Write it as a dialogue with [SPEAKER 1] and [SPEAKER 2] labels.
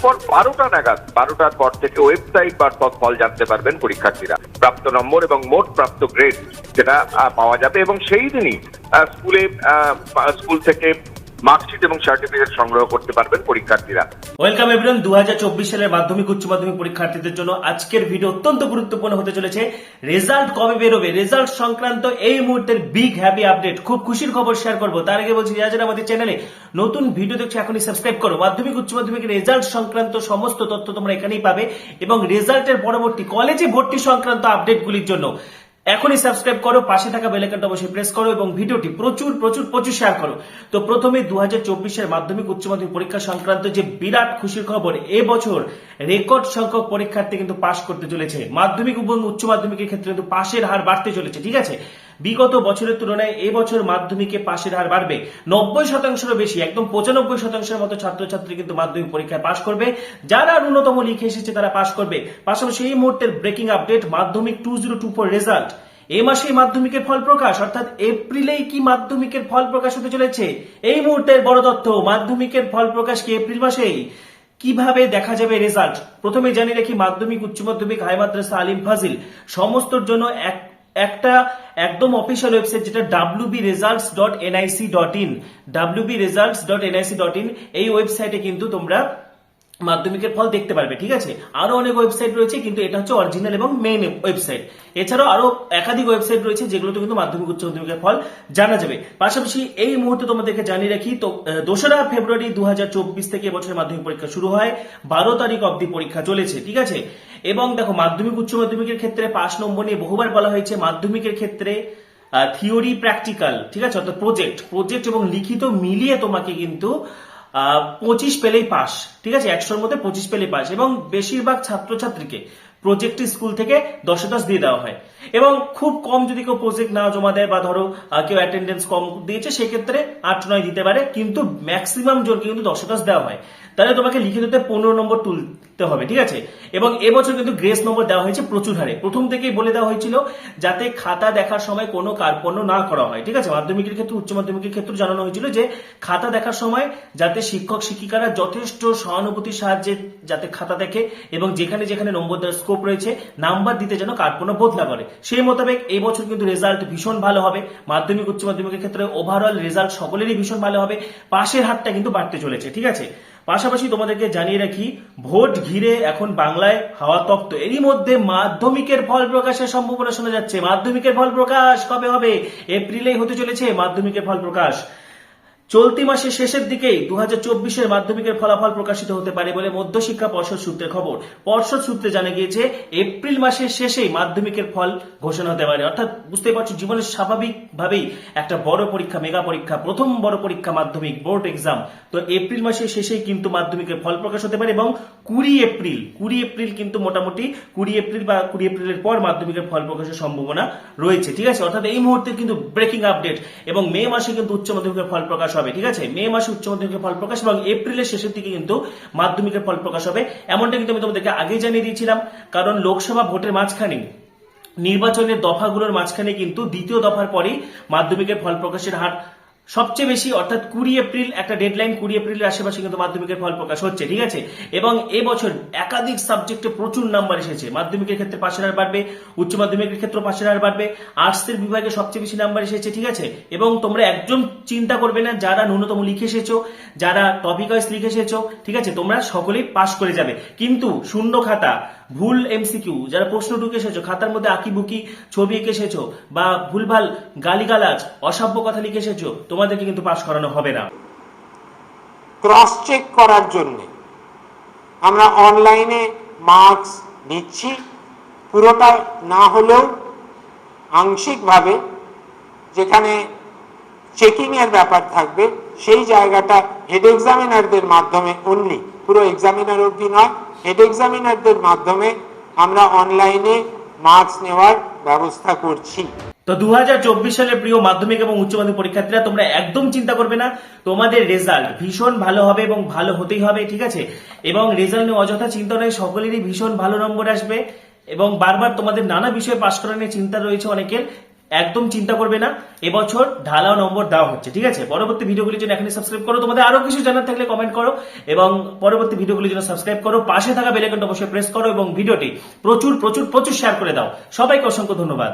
[SPEAKER 1] তারপর বারোটা নাগাদ, বারোটার পর থেকে ওয়েবসাইট মারফত ফল জানতে পারবেন পরীক্ষার্থীরা। প্রাপ্ত নম্বর এবং মোট প্রাপ্ত গ্রেড যেটা পাওয়া যাবে এবং সেই দিনই স্কুলে স্কুল থেকে মার্কশিট এবং সার্টিফিকেট সংগ্রহ করতে পারবেন পরীক্ষার্থীরা।
[SPEAKER 2] ওয়েলকাম এভরিওয়ান দু সালের মাধ্যমিক, উচ্চ মাধ্যমিক পরীক্ষার্থীদের জন্য আজকের ভিডিও অত্যন্ত গুরুত্বপূর্ণ হতে চলেছে। রেজাল্ট কবে বেরোবে? রেজাল্ট সংক্রান্ত এই মুহূর্তের বিগ হ্যাপি আপডেট খুব খুশির খবর শেয়ার করব। তার আগে বলছি, যারা আমাদের চ্যানেলে নতুন ভিডিও দেখছ, এখনই সাবস্ক্রাইব করো। মাধ্যমিক, উচ্চ মাধ্যমিক রেজাল্ট সংক্রান্ত সমস্ত তথ্য তোমরা এখানেই পাবে এবং রেজাল্টের পরবর্তী কলেজে ভর্তি সংক্রান্ত আপডেটগুলির জন্য। এখনই সাবস্ক্রাইব করো, পাশে থাকা বেলাইকনটা অবশ্যই প্রেস করো এবং ভিডিওটি প্রচুর প্রচুর প্রচুর শেয়ার করো। তো প্রথমে দু হাজার মাধ্যমিক উচ্চ মাধ্যমিক পরীক্ষা সংক্রান্ত যে বিরাট খুশির খবর এবছর রেকর্ড সংখ্যক পরীক্ষার্থী কিন্তু পাশ করতে চলেছে। মাধ্যমিক এবং উচ্চ মাধ্যমিকের ক্ষেত্রে কিন্তু পাশের হার বাড়তে চলেছে, ঠিক আছে? বিগত বছরের তুলনায় এবছর মাধ্যমিকে পাশের হার বাড়বে। নব্বই শতাংশেরও বেশি, একদম পঁচানব্বই শতাংশের মতো ছাত্রছাত্রী কিন্তু মাধ্যমিক পরীক্ষায় পাশ করবে। যারা ন্যূনতম লিখে এসেছে তারা পাশ করবে। পাশাপাশি এই মুহূর্তের breaking update Madhyamik two zero two four result এই মাসেই মাধ্যমিকের ফল প্রকাশ, অর্থাৎ এপ্রিলেই কি মাধ্যমিকের ফল প্রকাশ হতে চলেছে? এই মুহূর্তের বড় তথ্য, মাধ্যমিকের ফল প্রকাশ কি এপ্রিল মাসেই? কীভাবে দেখা যাবে রেজাল্ট প্রথমে জানিয়ে রাখি, মাধ্যমিক, উচ্চ মাধ্যমিক, হাই মাদ্রাসা, আলিম, ফাজিল, সমস্তর জন্য এক একটা একদম অফিসিয়াল ওয়েবসাইট যেটা WB results dot NIC dot in WB results dot NIC dot in এই ওয়েবসাইটে কিন্তু তোমরা মাধ্যমিকের ফল দেখতে পারবে, ঠিক আছে? আরও অনেক ওয়েবসাইট রয়েছে, কিন্তু এটা হচ্ছে অরিজিনাল এবং মেইন ওয়েবসাইট এছাড়াও আরও একাধিক ওয়েবসাইট রয়েছে, যেগুলোতে কিন্তু মাধ্যমিক, উচ্চ মাধ্যমিকের ফল জানা যাবে। পাশাপাশি এই মুহূর্তে তোমাদেরকে জানিয়ে রাখি, তো দোসরা ফেব্রুয়ারি দু হাজার চব্বিশ থেকে এবছরের মাধ্যমিক পরীক্ষা শুরু হয়। বারো তারিখ অবধি পরীক্ষা চলেছে, ঠিক আছে? এবং দেখো, মাধ্যমিক, উচ্চ মাধ্যমিকের ক্ষেত্রে পাঁচ নম্বর নিয়ে বহুবার বলা হয়েছে, মাধ্যমিকের ক্ষেত্রে থিওরি প্র্যাকটিক্যাল ঠিক আছে? অর্থাৎ প্রজেক্ট প্রজেক্ট এবং লিখিত মিলিয়ে তোমাকে কিন্তু পঁচিশ পেলেই পাস ঠিক আছে? একশোর মধ্যে পঁচিশ পেলেই পাস এবং বেশিরভাগ ছাত্রছাত্রীকে প্রজেক্ট স্কুল থেকে দশে দশ দিয়ে দেওয়া হয়। এবং খুব কম যদি কেউ প্রজেক্ট না জমা দেয় বা ধরো কেউ অ্যাটেন্ডেন্স কম দিয়েছে, সেক্ষেত্রে আট, নয় দিতে পারে, কিন্তু ম্যাক্সিমাম জনকে কিন্তু দশে দশ দেওয়া হয়। তাহলে তোমাকে লিখিততে পনেরো নম্বর তুলতে হবে, ঠিক আছে? এবং এবছর কিন্তু গ্রেস নম্বর দেওয়া হয়েছে প্রচুর হারে। প্রথম থেকেই বলে দেওয়া হয়েছিল যাতে খাতা দেখার সময় কোনো কার্পণ্য না করা হয়, ঠিক আছে? মাধ্যমিকের ক্ষেত্রে, উচ্চ মাধ্যমিকের ক্ষেত্রে জানানো হয়েছিল যে খাতা দেখার সময় যাতে শিক্ষক শিক্ষিকারা যথেষ্ট সহানুভূতির সাহায্যে যাতে খাতা দেখে এবং যেখানে যেখানে নম্বর দেওয়ার স্কোপ রয়েছে নাম্বার দিতে যেন কার্পণ্য বোধ না করে। সেই মোতাবেক এই বছর কিন্তু রেজাল্ট ভীষণ ভালো হবে। মাধ্যমিক, উচ্চ মাধ্যমিকের ক্ষেত্রে ওভারঅল রেজাল্ট সকলেরই ভীষণ ভালো হবে। পাশের হারটা কিন্তু বাড়তে চলেছে, ঠিক আছে? পাশাপাশি তোমাদেরকে জানিয়ে রাখি, ভোট ঘিরে এখন বাংলায় হাওয়া তপ্ত। এরই মধ্যে মাধ্যমিকের ফল প্রকাশের সম্ভাবনা শোনা যাচ্ছে। মাধ্যমিকের ফল প্রকাশ কবে হবে? এপ্রিলেই হতে চলেছে মাধ্যমিকের ফল প্রকাশ। চলতি মাসের শেষের দিকেই দু হাজার মাধ্যমিকের ফলাফল প্রকাশিত হতে পারে বলে মধ্যশিক্ষা পর্ষদ সূত্রে খবর। পর্ষদ সূত্রে জানা গিয়েছে, এপ্রিল মাসের শেষেই মাধ্যমিকের ফল ঘোষণা হতে পারে। অর্থাৎ বুঝতেই পারছ, জীবনের স্বাভাবিকভাবেই একটা বড় পরীক্ষা, মেগা পরীক্ষা, প্রথম বড় পরীক্ষা, মাধ্যমিক বোর্ড এক্সাম। তো এপ্রিল মাসের শেষেই কিন্তু মাধ্যমিকের ফল প্রকাশ হতে পারে এবং কুড়ি এপ্রিল কুড়ি এপ্রিল কিন্তু মোটামুটি কুড়ি এপ্রিল বা কুড়ি এপ্রিলের পর মাধ্যমিকের ফল প্রকাশের সম্ভাবনা রয়েছে। ঠিক আছে? অর্থাৎ এই মুহূর্তে কিন্তু ব্রেকিং আপডেট এবং মে মাসে কিন্তু উচ্চ মাধ্যমিকের ফল প্রকাশ হবে, ঠিক আছে? মে মাসে উচ্চ মাধ্যমিকের ফল প্রকাশ এবং এপ্রিলের শেষের দিকে কিন্তু মাধ্যমিকের ফল প্রকাশ হবে। এমনটা কিন্তু আমি তোমাদেরকে আগে জানিয়ে দিয়েছিলাম, কারণ লোকসভা ভোটের মাঝখানে, নির্বাচনের দফাগুলোর মাঝখানে কিন্তু দ্বিতীয় দফার পরেই মাধ্যমিকের ফল প্রকাশের হার সবচেয়ে বেশি, অর্থাৎ কুড়ি এপ্রিল, একটা ডেডলাইন কুড়ি এপ্রিলের আশেপাশে কিন্তু মাধ্যমিকের ফল প্রকাশ হচ্ছে, ঠিক আছে? এবং এবছর একাধিক সাবজেক্টে প্রচুর নাম্বার এসেছে। মাধ্যমিকের ক্ষেত্রে পাশের হার বাড়বে, উচ্চ মাধ্যমিকের ক্ষেত্রে পাশের হার বাড়বে আর্টসের বিভাগে সবচেয়ে বেশি নাম্বার এসেছে, ঠিক আছে? এবং তোমরা একদম চিন্তা করবে না, যারা ন্যূনতম লিখে এসেছ, যারা টপিক ওয়াইজ লিখে এসেছ, ঠিক আছে? তোমরা সকলেই পাশ করে যাবে। কিন্তু শূন্য খাতা ভুল এমসিকিউ যারা প্রশ্ন ঢুকে এসেছ, খাতার মধ্যে আঁকি বুকি ছবি এঁকে এসেছ, বা ভুলভাল গালিগালাজ অসভ্য কথা লিখে এসেছ, তোমাদেরকে কিন্তু পাশ করানো হবে না।
[SPEAKER 3] ক্রস চেক করার জন্য আমরা অনলাইনে মার্কস নিচ্ছি। পুরোটা না হলেও আংশিকভাবে যেখানে চেকিং এর ব্যাপার থাকবে, সেই জায়গাটা হেড এক্সামিনারদের মাধ্যমে অনলি পুরো এক্সামিনার অবধি নয় হেড এক্সামিনারদের মাধ্যমে আমরা অনলাইনে মার্কস নেওয়ার ব্যবস্থা করছি।
[SPEAKER 2] তো দু সালের প্রিয় মাধ্যমিক এবং উচ্চ মাধ্যমিক পরীক্ষার্থীরা, তোমরা একদম চিন্তা করবে না, তোমাদের রেজাল্ট ভীষণ ভালো হবে এবং ভালো হতেই হবে, ঠিক আছে? এবং রেজাল্ট নিয়ে অযথা চিন্তা নয়, সকলেরই ভীষণ ভালো নম্বর আসবে এবং বারবার তোমাদের নানা বিষয়ে পাশ করা নিয়ে চিন্তা রয়েছে অনেকের। একদম চিন্তা করবে না। এবছর ঢালাও নম্বর দেওয়া হচ্ছে, ঠিক আছে? পরবর্তী ভিডিওগুলির জন্য এখানে সাবস্ক্রাইব করো। তোমাদের আরও কিছু জানার থাকলে কমেন্ট করো এবং পরবর্তী ভিডিওগুলির জন্য সাবস্ক্রাইব করো। পাশে থাকা বেলাইকনটা অবশ্যই প্রেস করো এবং ভিডিওটি প্রচুর প্রচুর প্রচুর শেয়ার করে দাও। সবাইকে অসংখ্য ধন্যবাদ।